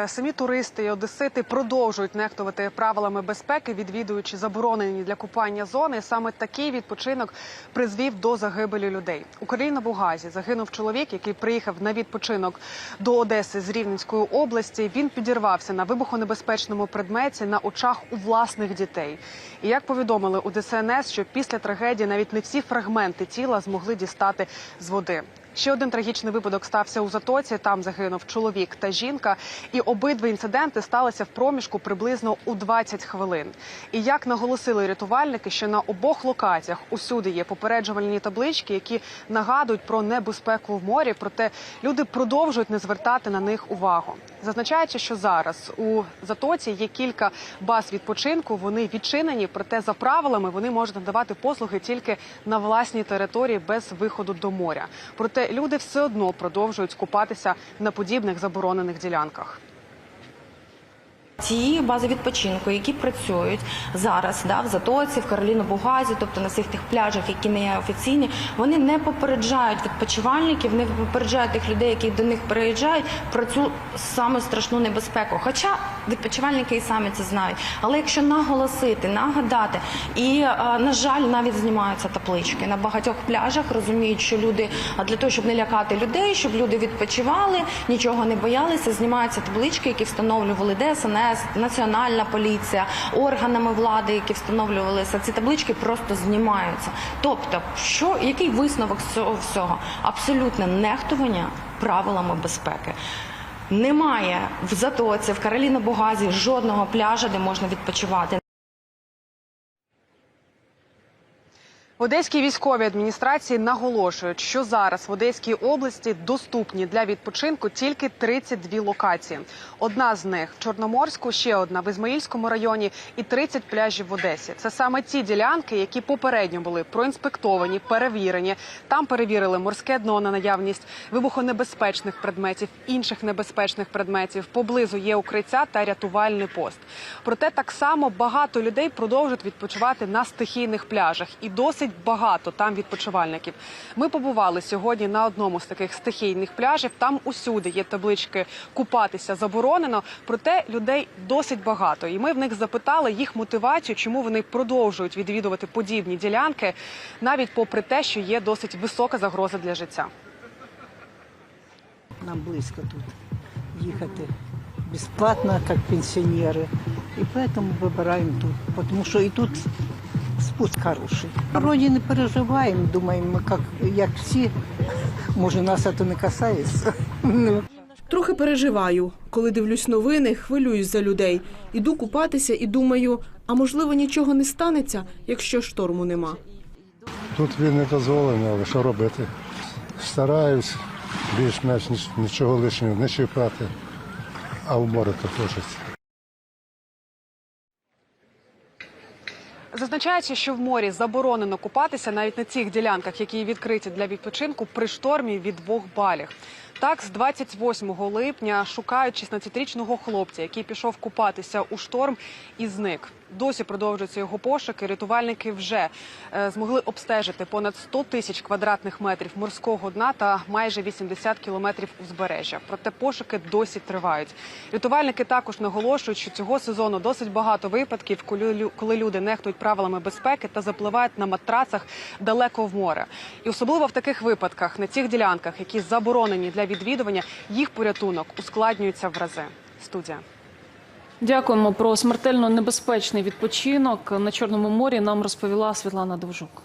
Е, Самі туристи і одесити продовжують нехтувати правилами безпеки, відвідуючи заборонені для купання зони. Саме такий відпочинок призвів до загибелі людей. У Каліна-Бугазі загинув чоловік, який приїхав на відпочинок до Одеси з Рівненської області. Він підірвався на вибухонебезпечному предметі на очах у власних дітей. І як повідомили у ДСНС, що після трагедії навіть не всі фрагменти тіла змогли дістати з води. Ще один трагічний випадок стався у затоці. Там загинув чоловік та жінка. І обидва інциденти сталися в проміжку приблизно у 20 хвилин. І як наголосили рятувальники, що на обох локаціях усюди є попереджувальні таблички, які нагадують про небезпеку в морі. Проте люди продовжують не звертати на них увагу. Зазначається, що зараз у затоці є кілька баз відпочинку. Вони відчинені, проте за правилами вони можуть надавати послуги тільки на власній території без виходу до моря. Проте люди все одно продовжують купатися на подібних заборонених ділянках. Ті бази відпочинку, які працюють зараз, да, в Затоці, в Кароліно-Бугазі, тобто на всіх тих пляжах, які не є офіційні, вони не попереджають відпочивальників, не попереджають тих людей, які до них переїжджають, про цю саме страшну небезпеку. Хоча відпочивальники і самі це знають. Але якщо наголосити, нагадати, і е, на жаль, навіть знімаються таблички на багатьох пляжах, розуміють, що люди для того, щоб не лякати людей, щоб люди відпочивали, нічого не боялися, знімаються таблички, які встановлювали ДСНС, Національна поліція, органами влади, які встановлювалися. Ці таблички просто знімаються. Тобто, що який висновок з цього всього? Абсолютне нехтування правилами безпеки. Немає в затоці, в Кароліно-Бугазі жодного пляжа, де можна відпочивати. В Одеській військовій адміністрації наголошують, що зараз в Одеській області доступні для відпочинку тільки 32 локації. Одна з них в Чорноморську, ще одна в Ізмаїльському районі і 30 пляжів в Одесі. Це саме ті ділянки, які попередньо були проінспектовані, перевірені. Там перевірили морське дно на наявність вибухонебезпечних предметів, інших небезпечних предметів. Поблизу є укриття та рятувальний пост. Проте так само багато людей продовжують відпочивати на стихійних пляжах і досить багато там відпочивальників. Ми побували сьогодні на одному з таких стихійних пляжів. Там усюди є таблички купатися заборонено. Проте людей досить багато. І ми в них запитали їх мотивацію, чому вони продовжують відвідувати подібні ділянки, навіть попри те, що є досить висока загроза для життя. Нам близко тут їхати бесплатно, как пенсионеры. И поэтому выбираем тут, потому что и тут спуск хороший. Вроде не переживаем, думаем, мы как, як всі, може нас це не касається. Ну, Трохи переживаю. Коли дивлюсь новини, хвилююсь за людей. Іду купатися і думаю, а можливо нічого не станеться, якщо шторму нема. Тут він не дозволений, але що робити? Стараюсь більш-менш ніч- нічого лишнього не чіпати, а в море то хочеться. Зазначається, що в морі заборонено купатися навіть на цих ділянках, які відкриті для відпочинку при штормі від двох балів. Так, з 28 липня шукають 16-річного хлопця, який пішов купатися у шторм і зник. Досі продовжуються його пошуки. Рятувальники вже е, змогли обстежити понад 100 тисяч квадратних метрів морського дна та майже 80 кілометрів узбережжя. Проте пошуки досі тривають. Рятувальники також наголошують, що цього сезону досить багато випадків, коли люди нехтують правилами безпеки та запливають на матрацах далеко в море. І особливо в таких випадках на цих ділянках, які заборонені для відвідування, їх порятунок ускладнюється в рази. Студія. Дякуємо про смертельно небезпечний відпочинок на Чорному морі. Нам розповіла Світлана Довжук.